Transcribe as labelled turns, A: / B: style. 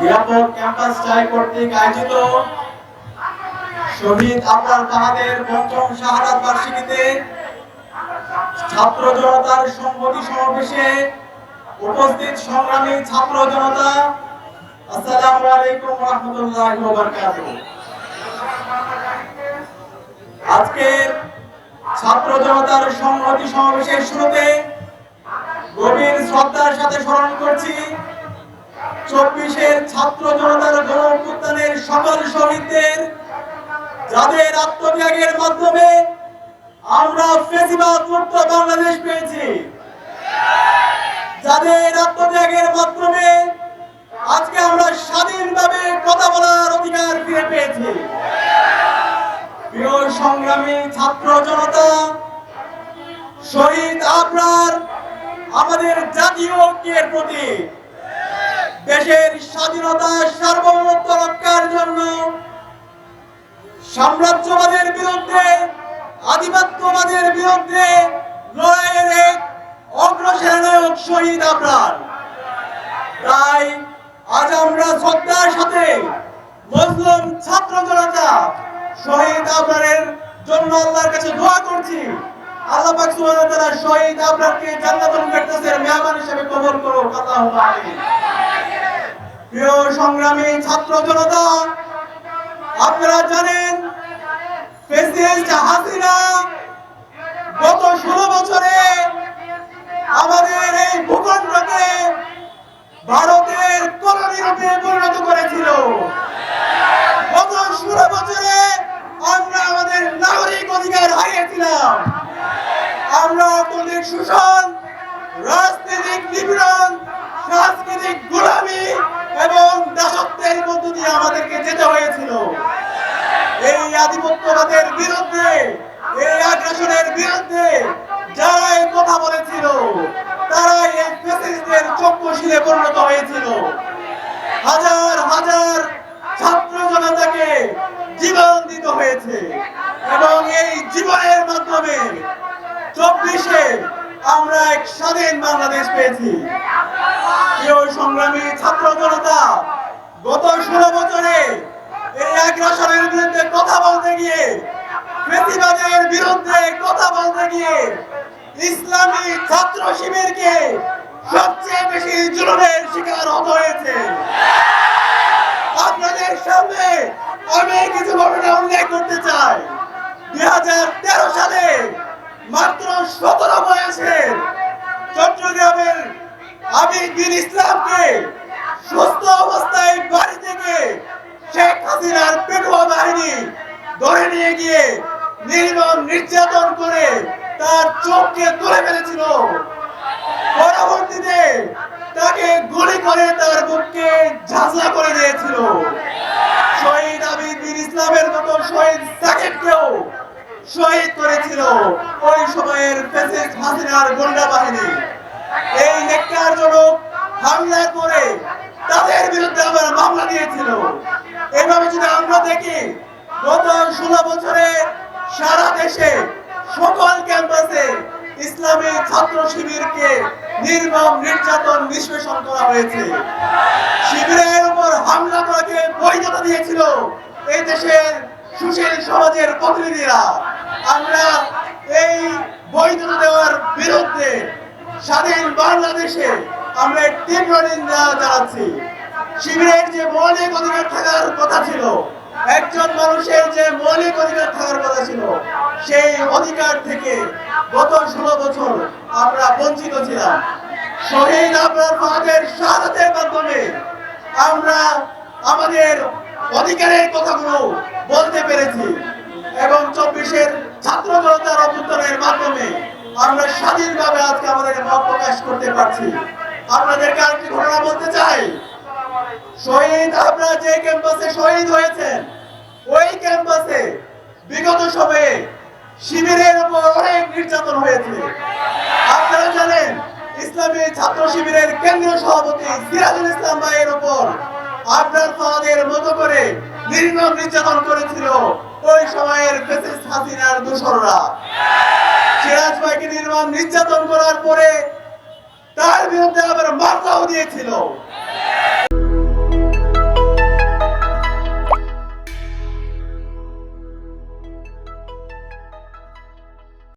A: নিরাপদ ক্যাম্পাস চাই কর্তৃক আয়োজিত। শহীদ আবরার বাহাদের পঞ্চম শাহাদাত বার্ষিকীতে ছাত্র জনতার সংহতি সমাবেশে উপস্থিত সংগ্রামী ছাত্র জনতা, আসসালামু আলাইকুম রহমতুল্লাহ বারকাতুহ। আজকের ছাত্র জনতার সংহতি সমাবেশের শুরুতে গভীর শ্রদ্ধার সাথে স্মরণ করছি। চব্বিশের ছাত্র জনতার গণ অভ্যুত্থানের সকল শহীদদের, যাদের আত্মত্যাগের মাধ্যমে আমরা ফেসিবাদ বাংলাদেশ পেয়েছি। যাদের আত্মত্যাগের মাধ্যমে আজকে আমরা স্বাধীনভাবে কথা বলার অধিকার ফিরে পেয়েছি। প্রিয় সংগ্রামী ছাত্র জনতা, শহীদ আবরার আমাদের জাতীয় ঐক্যের প্রতি দেশের স্বাধীনতা, সার্বভৌমত্ব রক্ষার জন্য সাম্রাজ্যবাদের বিরুদ্ধে, আধিপত্যবাদের বিরুদ্ধে লড়াইয়ের এক অগ্রসেনায়ক শহীদ আবরার তাই আজ আমরা শ্রদ্ধার সাথে মুসলিম ছাত্র জনতা শহীদ আবরারের জন্য আল্লাহর কাছে দোয়া করছি। আল্লাহ পাক সুবহানাহু ওয়া তাআলা শহীদ আবরারকে জান্নাতুল ফেরদৌসের মেহমান হিসেবে কবুল করুন আমিন। প্রিয় সংগ্রামী ছাত্র জনতা, আপনারা জানেন প্রেসিডেন্ট হাসিনা গত ষোলো বছরে আমাদের এই ভূখণ্ডকে ভারতের কলোনি রূপে পরিণত করেছিল। গত ষোলো বছরে আমরা আমাদের নাগরিক অধিকার হারিয়েছিলাম। আমরা অর্থনৈতিক শোষণ, রাজনৈতিক নিপীড়ন সাংস্কৃতিক গোলামি এবং দাসত্বের মধ্য দিয়ে আমাদেরকে যেতে হয়েছিল। এই আধিপত্যবাদের বিরুদ্ধে, এই আগ্রাসনের বিরুদ্ধে যারাই কথা বলেছিল, তারাই এই ফ্যাসিস্টদের চক্ষুশীলে পরিণত হয়েছিল। হাজার হাজার ছাত্র জনতাকে জীবন দিতে হয়েছে এবং এই জীবনের মাধ্যমে চব্বিশে আমরা এক স্বাধীন বাংলাদেশ পেয়েছি। প্রিয় সংগ্রামী ছাত্র জনতা গত ষোলো বছরে এই আগ্রাসনের বিরুদ্ধে কথা বলতে গিয়ে প্রতিবাদের বিরুদ্ধে কথা বলতে গিয়ে ইসলামী ছাত্র শিবিরকে সবচেয়ে বেশি জুলুমের শিকার হতে হয়েছে। আপনাদের সামনে আমি কিছু ঘটনা উল্লেখ করতে চাই। দুই হাজার তেরো সালে মাত্র সতেরো বয়সের চট্টগ্রামের আবির বিন ইসলামকে সুস্থ অবস্থায় বাড়ি থেকে শেখ হাসিনার পেটুয়া বাহিনী ধরে নিয়ে গিয়ে নির্মম নির্যাতন করে তার চোখকে তুলে ফেলেছিল। পরবর্তীতে তাকে গুলি করে তার বুককে ঝাঁঝলা করে দিয়েছিল। শহীদ আবিদ বিন ইসলামের মতো শহীদ সাকিবকেও শহীদ করেছিল। ওই সময়ের ফেসিস্ট হাসিনার গোন্ডা বাহিনী। এই নেককারজনক হামলার পরে তাদের বিরুদ্ধে আবার মামলা দিয়েছিল। এভাবে যদি আমরা দেখি, গত ষোলো বছরে সারা দেশে সকল ক্যাম্পাসে ইসলামী ছাত্র শিবিরকে নির্মম নির্যাতন নিষ্পেষণ করা হয়েছে। শিবিরের উপর হামলা করাকে বৈধতা দিয়েছিল এই দেশের সুশীল সমাজের প্রতিনিধিরা। আমরা এই বৈধতা দেওয়ার বিরুদ্ধে স্বাধীন বাংলাদেশে আমরা তীব্র নিন্দা জানাচ্ছি। শিবিরের যে মৌলিক অধিকার থাকার কথা ছিল, একজন মানুষের যে মৌলিক অধিকার থাকার কথা ছিল, সেই অধিকার থেকে গত ষোলো বছর আমরা বঞ্চিত ছিলাম। শহীদ আপনার ফাহাদের শাহাদাতের মাধ্যমে আমরা আমাদের অধিকারের কথাগুলো বলতে পেরেছি এবং চব্বিশের ছাত্র জনতার অভ্যুত্থানের মাধ্যমে আমরা আমাদের মত প্রকাশ করতে পারছি। আপনাদেরকে আরেকটি ঘটনা বলতে চাই। শহীদ, আপনারা যে ক্যাম্পাসে শহীদ হয়েছেন, ওই ক্যাম্পাসে বিগত সময়ে শিবিরের উপর অনেক নির্যাতন হয়েছে। আপনারা জানেন, ইসলামী ছাত্র শিবিরের কেন্দ্রীয় সভাপতি সিরাজুল ইসলাম ভাইয়ের উপর আপনার ফাদের মতো করে নির্মম নির্যাতন করেছিল ওই সময়ের ফেসিস্ট হাসিনার দোসররা। সিরাজ ভাইকে নির্মাণ নির্যাতন করার পরে তার বিরুদ্ধে আবার মামলাও দিয়েছিল।